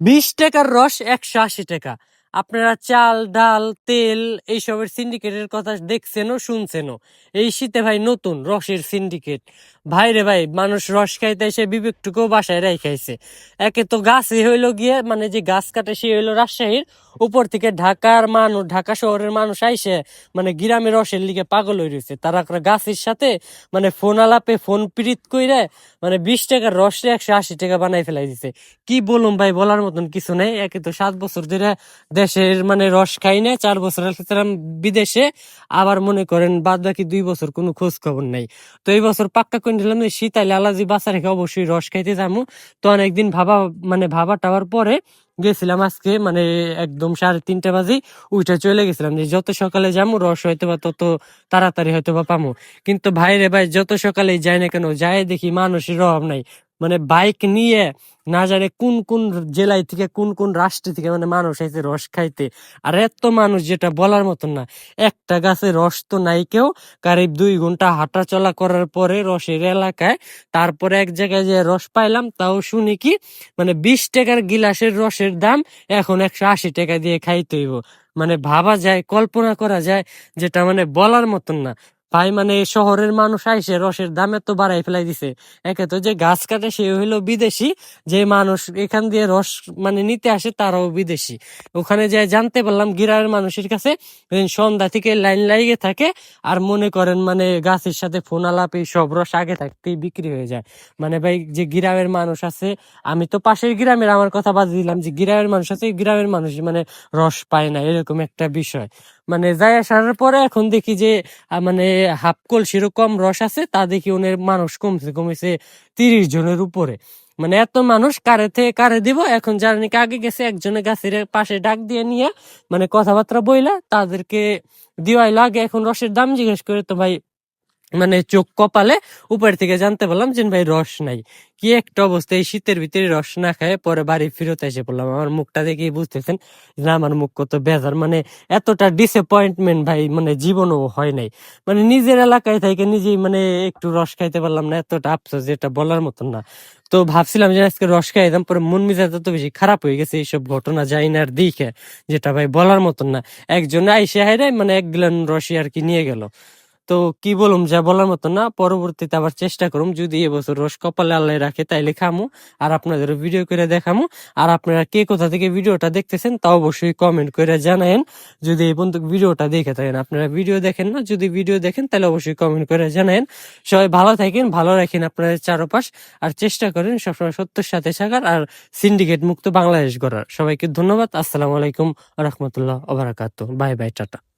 বিশ টাকার রস একশো আশি টাকা। আপনারা চাল, ডাল, তেল এইসবের সিন্ডিকেটের কথা দেখছেনও, শুনছেনও। এই শীতে ভাই নতুন রসের সিন্ডিকেট ভাই রে ভাই, মানুষ রস খাইতে এসে বিবেকটুকু বাসায় রাই খাইছে একে তো গাছই হইল গিয়ে মানে যে গাছ কাটে সে হইল রাজশাহীর। উপর থেকে ঢাকার মানুষ ঢাকা শহরের মানুষ আইসে মানে গ্রামের রসের লিগে পাগল হয়ে রয়েছে তারা গাছের সাথে মানে ফোন আলাপে ফোন পিরিত কইরে মানে বিশ টাকার রসে একশো আশি টাকা বানাই ফেলাই দিছে। কি বলুম ভাই, বলার মতন কিছু নেই। একে তো সাত বছর ধরে দেশের মানে রস খাই না। চার বছর আসলাম বিদেশে। আবার মনে করেন বাদ বাকি দুই বছর কোনো খোঁজ খবর নাই। তো এই বছর পাক্কা নিলাম যে শীত আইলে আলাজি বাসা রেখে অবশ্যই রস খাইতে যাব তো অনেকদিন ভাবা মানে ভাবা টাওয়ার পরে গেছিলাম আজকে মানে একদম সাড়ে তিনটা বাজে উঠে চলে গেছিলাম যে যত সকালে যাব রস হয়তো বা তত তাড়াতাড়ি হয়তো বা পামো। কিন্তু ভাইরে ভাই, যত সকালে যায় না কেন যায় দেখি মানুষের অভাব নাই। মানে বাইক নিয়ে না জানে কোন কোন জেলায় থেকে, কোন কোন রাষ্ট্র থেকে মানে মানুষ আইছে রস খাইতে। আর এত মানুষ যেটা বলার মতন না। একটা গাছে রস তো নাই কেউ। কারিব দুই ঘণ্টা হাঁটা চলা করার পরে রসের এলাকায় তারপরে এক জায়গায় যে রস পাইলাম, তাও শুনি কি মানে বিশ টাকার গিলাসের রসের দাম এখন একশো আশি টাকা দিয়ে খাইতে হইব। মানে ভাবা যায়, কল্পনা করা যায়, যেটা মানে বলার মতন না। ভাই মানে শহরের মানুষ আইসে রসের দাম এত বাড়াই ফেলাই দিছে। একে তো যে গাছ কাটে সে হইল বিদেশি, যে মানুষ এখান দিয়ে রস মানে নিতে আসে তারাও বিদেশি। ওখানে যে জানতে পারলাম গ্রামের মানুষের কাছে সন্ধ্যা থেকে লাইন লাগিয়ে থাকে আর মনে করেন মানে গাছের সাথে ফোন আলাপ এই সব রস আগে থাকতেই বিক্রি হয়ে যায়। মানে ভাই যে গ্রামের মানুষ আছে, আমি তো পাশের গ্রামের আমার কথা বাদ দিলাম যে গ্রামের মানুষ আছে গ্রামের মানুষ মানে রস পায় না, এরকম একটা বিষয়। মানে যাই আসার পরে এখন দেখি যে মানে হাফ কলসির কম রস আছে, তা দেখি ওনের মানুষ কমছে, কমেছে তিরিশ জনের উপরে। মানে এত মানুষ কারে থেকে কারে দিব? এখন যারা নাকি আগে গেছে, একজনের গাছের পাশে ডাক দিয়ে নিয়ে মানে কথাবার্তা বইলা তাদেরকে দিওয়াই লাগে এখন রসের দাম জিজ্ঞেস করে তো ভাই মানে চোখ কপালে উপর থেকে জানতে পারলাম যে ভাই রস নাই। কি একটা অবস্থা, এই শীতের ভিতরে রস না খায় পরে বাড়ি ফেরত এসে পড়লাম। আমার মুখটা দেখেই বুঝতেছেন যে আমার মুখ কত বেজার মানে এতটা ডিসঅ্যাপয়েন্টমেন্ট ভাই মানে জীবনও হয় নাই। মানে নিজের এলাকায় থেকে নিজেই মানে একটু রস খাইতে পারলাম না, এতটা আফসোস যেটা বলার মতন না। তো ভাবছিলাম যে আজকে রস খাইতাম পরে মন মেজাজ তো বেশি খারাপ হয়ে গেছে, এইসব ঘটনা যাই না দিকে যেটা ভাই বলার মতন না। একজন আইসে হাইরে মানে এক গ্লান রসই আর কি নিয়ে গেল। তো কি বলুম, যা বলার মতো না, পরবর্তীতে আবার চেষ্টা করুম, যদি এবছর রস কপালে আল্লাহ রাখে, তাইলে খামু, আর আপনাদের ভিডিও করে দেখামু। আর আপনারা কে কোথা থেকে ভিডিওটা দেখতেছেন, তা অবশ্যই কমেন্ট করে জানায়েন। যদি এই পর্যন্ত ভিডিওটা দেখে থাকেন, আপনারা ভিডিও দেখেন না, যদি ভিডিও দেখেন তাহলে অবশ্যই কমেন্ট করে জানায়েন। সবাই ভালো থাকেন, ভালো রাখেন আপনাদের চারপাশ, আর চেষ্টা করেন সবসময় সত্যের সাথে থাকার, আর সিন্ডিকেট মুক্ত বাংলাদেশ গড়ার। সবাইকে ধন্যবাদ, আসসালামু আলাইকুম রহমতুল্লাহ ওবরাকাত বাই বাই, টাটা।